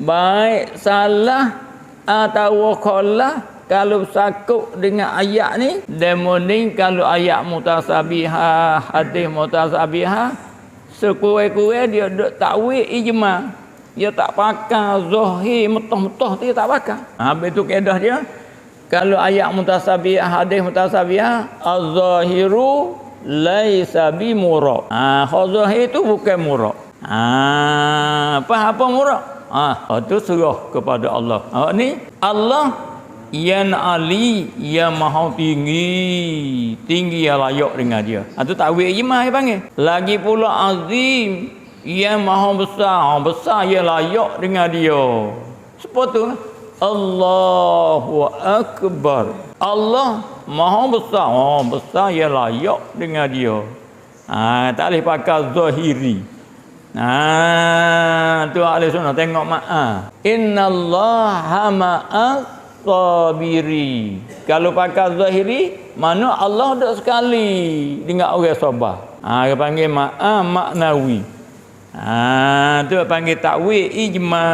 baik salah atau khalah kalau sakut dengan ayat ni demoning kalau ayat mutasabihah hadis mutasabihah sekurang-kurang dia duk takwil ijma. Dia tak pakai zahir metah-metah dia tak pakai ha, habis tu kaedah dia kalau ayat mutasabihah hadis mutasabihah az-zahiru laisa bi murad ha zahir tu bukan murad ha apa apa murad ha itu serah kepada Allah. Ha, ni Allah yang ali yang maha tinggi. Tinggi yang layak dengan dia. Itu ha, takwil ijmah dia panggil. Lagi pula azim yang maha besar. Besar yang layak dengan dia. Sepatutnya Allahu akbar. Allah maha besar. Oh besar yang layak dengan dia. Ha, tak boleh pakai zahiri. Ha tu ahli sunnah tengok mak ha. Innallaha ma'as sabiri. Kalau pakai zahiri, mana Allah ada sekali dengan orang sabar. Ha, dia panggil ma'a maknawi. Ha, tu panggil takwil ijma.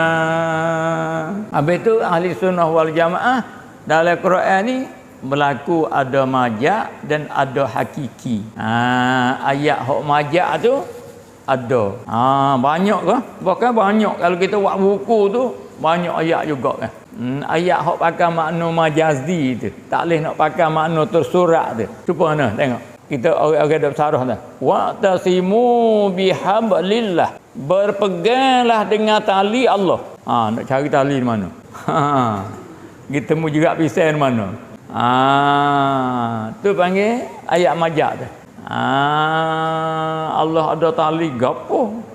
Habis tu ahli sunnah wal jamaah dalam Quran ni berlaku ada majak dan ada hakiki. Ha, ayat hok majak tu ada. Ha, banyak ke? Bahkan banyak kalau kita buat buku tu banyak ayat juga kan. Hmm, ayat hok pakai makna majazi tu. Tak boleh nak pakai makna tersurat tu. Cuba mana tengok. Kita orang-orang dah sarah dah. Wa tasimu bihablillah. Berpeganglah dengan tali Allah. Ha, nak cari tali di mana? Ha. Kita mu juga pisau di mana? Ha, tu panggil ayat majak tu. Ha, Allah ada tali gapo?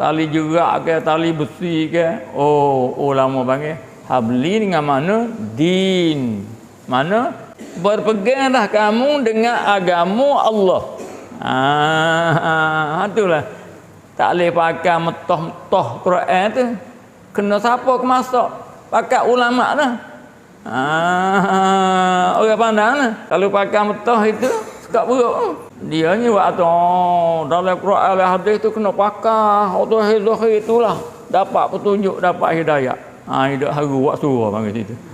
Tali juga ke tali besi ke? Oh, ulama panggil. Habli dengan mana? Din. Mana? Berpeganglah kamu dengan agama Allah. Ah itulah tak boleh pakai metah-metah Quran tu. Kena siapa ke masak pakai ulama lah. Ah orang pandang lah. Kalau pakai metah itu sekat buruk dia ni oh, dalam Quran hadis tu kena pakai zahir-zahir itulah. Dapat petunjuk dapat hidayah. Ha, hidup haru buat surah panggil situ.